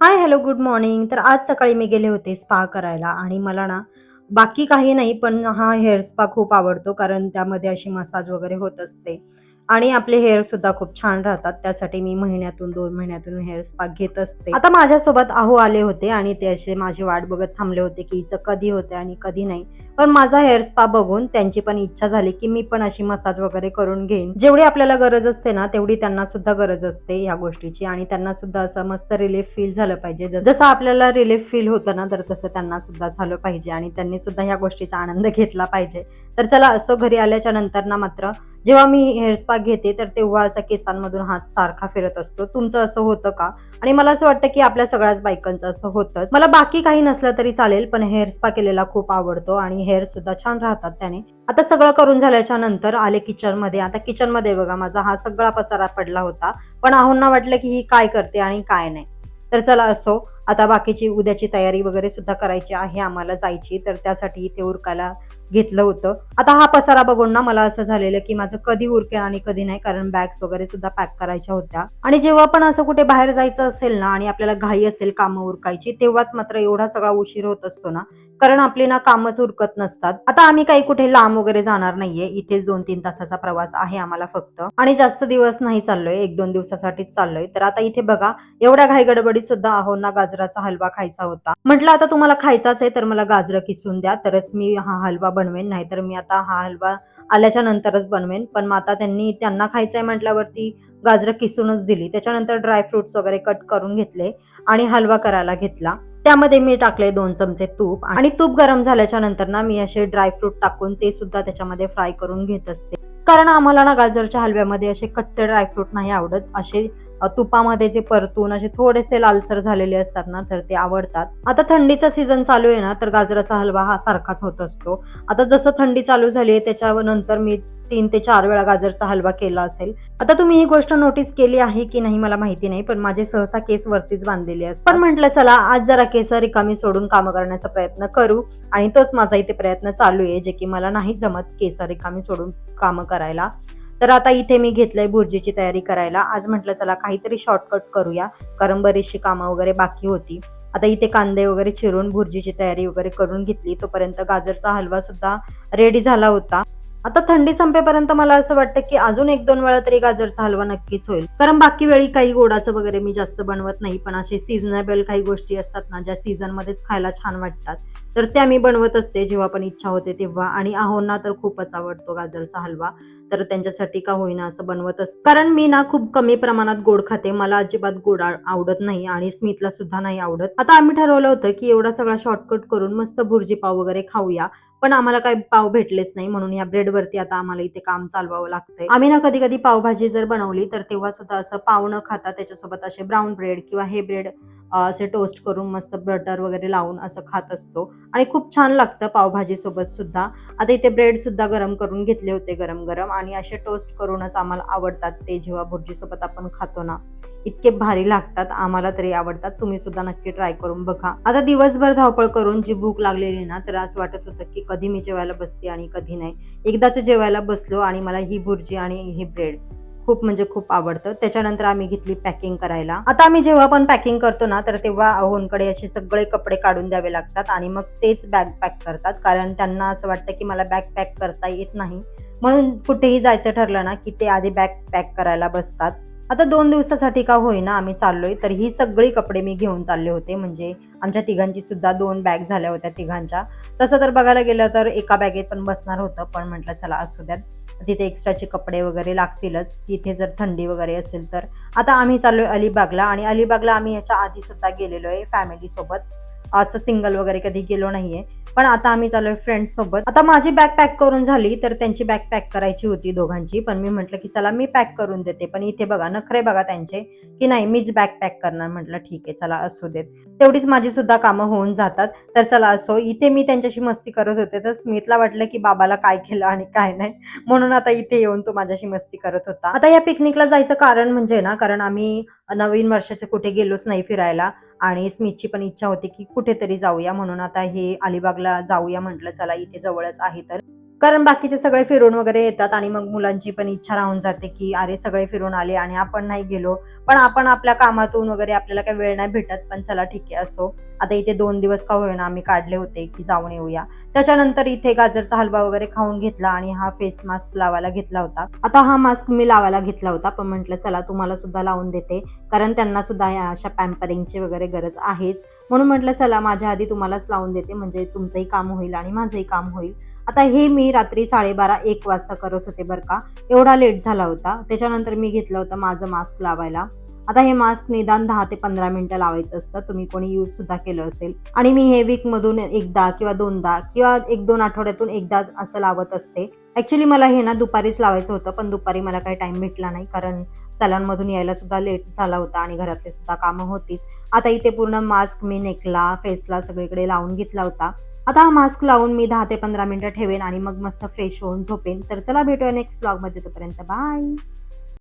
Hi hello good morning. तर आज सकाळी मी गेले होते स्पा करायला आणि मला ना बाकी काही नाही पण हा हेअर स्पा खूप आवडतो कारण त्यामध्ये अशी मसाज वगैरे होत असते. आणि आपले हेअर सुद्धा खूप छान राहतात. त्यासाठी मी महिन्यातून दोन महिन्यातून हेअर स्पा घेत असते. आता माझ्यासोबत अहो आले होते आणि ते असे माझी वाट बघत थांबले होते की हिचं कधी होते आणि कधी नाही. पण माझा हेअर स्पा बघून त्यांची पण इच्छा झाली की मी पण अशी मसाज वगैरे करून घेईन. जेवढी आपल्याला गरज असते ना तेवढी त्यांना सुद्धा गरज असते ह्या गोष्टीची. आणि त्यांना सुद्धा असं मस्त रिलीफ फील झालं पाहिजे. जसं आपल्याला रिलीफ फील होतं ना तर तसं त्यांना सुद्धा झालं पाहिजे. आणि त्यांनी सुद्धा ह्या गोष्टीचा आनंद घेतला पाहिजे. तर चला असं घरी आल्याच्यानंतर ना मात्र जेव्हा मी हेअरस्पा घेते तर तेव्हा असा केसांमधून हात सारखा फिरत असतो. तुमचं असं होतं का? आणि मला असं वाटतं की आपल्या सगळ्याच बायकांचं असं होतंच. मला बाकी काही नसलं तरी चालेल पण हेअर स्पा केलेला खूप आवडतो आणि हेअर सुद्धा छान राहतात त्याने. आता सगळं करून झाल्याच्यानंतर आले किचनमध्ये आता किचनमध्ये बघा माझा हा सगळा पसारा पडला होता. पण आहोंना वाटलं की ही काय करते आणि काय नाही. तर चला असो आता बाकीची उद्याची तयारी वगैरे सुद्धा करायची आहे आम्हाला जायची तर त्यासाठी इथे उरकायला घेतलं होतं. आता हा पसारा बघून ना मला असं झालेलं की माझं कधी उरकेल आणि कधी नाही कारण बॅग्स वगैरे सुद्धा पॅक करायच्या होत्या. आणि जेव्हा पण असं कुठे बाहेर जायचं असेल ना आणि आपल्याला घाई असेल कामं उरकायची तेव्हाच मात्र एवढा सगळा उशीर होत असतो ना कारण आपली ना कामच उरकत नसतात. आता आम्ही काही कुठे लांब वगैरे जाणार नाहीये इथेच दोन तीन तासाचा प्रवास आहे आम्हाला फक्त. आणि जास्त दिवस नाही चाललोय एक दोन दिवसासाठीच चाललोय. तर आता इथे बघा एवढ्या घाई गडबडीत सुद्धा आहोंना गाजराचा हलवा खायचा होता. म्हटलं आता तुम्हाला खायचाच आहे तर मला गाजरं किसून द्या तरच मी हा हलवा बनवेन नाहीतर मी आता हा हलवा आल्याच्या नंतरच बनवेन. पण मग आता त्यांनी त्यांना खायचंय म्हटल्यावरती गाजरं किसूनच दिली. त्याच्यानंतर ड्रायफ्रुट्स वगैरे कट करून घेतले आणि हलवा करायला घेतला. त्यामध्ये मी टाकले दोन चमचे तूप आणि तूप गरम झाल्याच्यानंतर ना मी असे ड्रायफ्रूट टाकून ते सुद्धा त्याच्यामध्ये फ्राय करून घेत असते. कारण आम्हाला ना गाजरच्या हलव्यामध्ये असे कच्चे ड्रायफ्रूट नाही आवडत. असे तुपामध्ये जे परतून असे थोडेसे लालसर झालेले असतात ना तर ते आवडतात. आता थंडीचा सीझन चालू आहे ना तर गाजराचा हलवा हा सारखाच होत असतो. आता जसं थंडी चालू झाली आहे त्याच्यानंतर मी तीन ते चार वेळा गाजरचा हलवा केला असेल. आता तुम्ही ही गोष्ट नोटीस केली आहे की नाही मला माहिती नाही पण माझे सहसा केस वरतीच बांधलेले असतात. पण म्हटलं चला आज जरा केस रिकामी सोडून कामं करण्याचा प्रयत्न करू आणि तोच माझा इथे प्रयत्न चालू आहे जे की मला नाही जमत केस रिकामी सोडून कामं करायला. तर आता इथे मी घेतलंय भुर्जीची तयारी करायला. आज म्हटलं चला काहीतरी शॉर्टकट करूया. कारण बरीचशी कामं वगैरे बाकी होती. आता इथे कांदे वगैरे चिरून भुर्जीची तयारी वगैरे करून घेतली. तोपर्यंत गाजरचा हलवा सुद्धा रेडी झाला होता. आता थंडी संपेपर्यंत मला असं वाटतं की अजून एक दोन वेळा तरी गाजरचा हलवा नक्कीच होईल. कारण बाकी वेळी काही गोडाचं वगैरे मी जास्त बनवत नाही पण असे सीझनेबल काही गोष्टी असतात ना ज्या सीझन मध्येच खायला छान वाटतात तर त्या मी बनवत असते जेव्हा पण इच्छा होते तेव्हा. आणि आहोंना तर खूपच आवडतो गाजरचा हलवा तर त्यांच्यासाठी का होईना असं बनवत असते. कारण मी ना खूप कमी प्रमाणात गोड खाते मला अजिबात गोड आवडत नाही आणि स्मितला सुद्धा नाही आवडत. आता आम्ही ठरवलं होतं की एवढा सगळा शॉर्टकट करून मस्त भुर्जी पाव वगैरे खाऊया पण आम्हाला काही पाव भेटलेच नाही म्हणून या ब्रेड ब्रेडवरती आता आम्हाला इथे काम चालवावं लागतंय. आम्ही ना कधी कधी पावभाजी जर बनवली तर तेव्हा सुद्धा असं पाव न खाता त्याच्यासोबत असे ब्राऊन ब्रेड किंवा हे ब्रेड असे टोस्ट करून मस्त बटर वगैरे लावून असं खात असतो. आणि खूप छान लागतं पावभाजीसोबत सुद्धा. आता इथे ब्रेड सुद्धा गरम करून घेतले होते गरम गरम आणि असे टोस्ट करूनच आम्हाला आवडतात ते जेव्हा भुर्जीसोबत आपण खातो ना. इतके भारी लागतात आम्हाला तरी आवडतात. तुम्ही सुद्धा नक्की ट्राय करून बघा. आता दिवसभर धावपळ करून जी भूक लागलेली ना तर असं वाटत होतं की कधी मी जेवायला बसते आणि कधी नाही. एकदाच जेवायला बसलो आणि मला ही भुर्जी आणि ही ब्रेड खूप म्हणजे खूप आवडतं. त्याच्यानंतर आम्ही घेतली पॅकिंग करायला. आता आम्ही जेव्हा पण पॅकिंग करतो ना तर तेव्हा अहोंकडे असे सगळे कपडे काढून द्यावे लागतात आणि मग तेच बॅग पॅक करतात. कारण त्यांना असं वाटतं की मला बॅग पॅक करता येत नाही. म्हणून कुठेही जायचं ठरलं ना की ते आधी बॅग पॅक करायला बसतात. आता दोन दिवसासाठी का होईना आम्ही चाललोय तर ही सगळी कपडे मी घेऊन चालले होते. म्हणजे आमच्या तिघांची सुद्धा दोन बॅग झाल्या होत्या तिघांच्या. तसं तर बघायला गेलं तर एका बॅगेत पण बसणार होतं पण म्हटलं चला असू द्यात. तिथे एक्स्ट्राचे कपडे वगैरे लागतीलच. तिथे जर थंडी वगैरे असेल तर. आता आम्ही चाललोय अलिबागला आणि अलिबागला आम्ही याच्या आधी सुद्धा गेलेलो आहे फॅमिली सोबत. असं सिंगल वगैरे कधी गेलो नाहीये. पण आता आम्ही चाललोय फ्रेंड सोबत. आता माझी बॅग पॅक करून झाली तर त्यांची बॅग पॅक करायची होती दोघांची. पण मी म्हटलं की चला मी पॅक करून देते. पण इथे बघा नखरे बघा त्यांचे की नाही मीच बॅग पॅक करणार. म्हटलं ठीक आहे चला असू देत. तेवढीच माझी सुद्धा कामं होऊन जातात. तर चला असो. इथे मी त्यांच्याशी मस्ती करत होते तर स्मितला वाटलं की बाबाला काय केलं आणि काय नाही. म्हणून आता इथे येऊन तो माझ्याशी मस्ती करत होता. आता या पिकनिकला जायचं कारण म्हणजे ना कारण आम्ही नवीन वर्षाचे कुठे गेलोच नाही फिरायला. आणि स्मितची पण इच्छा होती की कुठेतरी जाऊया. म्हणून आता हे अलिबागला जाऊया म्हटलं चला इथे जवळच आहे तर. कारण बाकीचे सगळे फिरून वगैरे येतात आणि मग मुलांची पण इच्छा राहून जाते की अरे सगळे फिरून आले आणि आपण नाही गेलो. पण आपण आपल्या कामातून वगैरे आपल्याला काही वेळ नाही भेटत पण चला ठीक आहे असो. आता इथे दोन दिवस का होईना आम्ही काढले होते की जाऊन येऊया. त्याच्यानंतर इथे गाजरचा हलवा वगैरे खाऊन घेतला आणि हा फेस मास्क लावायला घेतला होता. आता हा मास्क मी लावायला घेतला होता पण म्हटलं चला तुम्हाला सुद्धा लावून देते कारण त्यांना सुद्धा या अशा पॅम्परिंगची वगैरे गरज आहेच. म्हणून म्हटलं चला माझ्या आधी तुम्हालाच लावून देते म्हणजे तुमचंही काम होईल आणि माझंही काम होईल. आता हे मी रात्री साडेबारा एक वाजता करत होते बरं का. एवढा लेट झाला होता. त्याच्यानंतर मी घेतलं होतं माझं मास्क लावायला. आता हे मास्क निदान दहा ते पंधरा मिनिटं लावायचं असतं. तुम्ही कोणी यूज सुद्धा केलं असेल. आणि मी हे वीकमधून एकदा किंवा दोनदा किंवा एक दोन आठवड्यातून एकदा असं लावत असते. ऍक्च्युली मला हे ना दुपारीच लावायचं होतं पण दुपारी मला काही टाइम भेटला नाही. कारण सलांमधून यायला सुद्धा लेट झाला होता आणि घरातले सुद्धा कामं होतीच. आता इथे पूर्ण मास्क मी नेकला फेसला सगळीकडे लावून घेतला होता. आता हा मास्क लावून मी दहा ते पंधरा मिनिटं ठेवेन आणि मग मस्त फ्रेश होऊन झोपेन. तर चला भेटूया नेक्स्ट ब्लॉगमध्ये तोपर्यंत बाय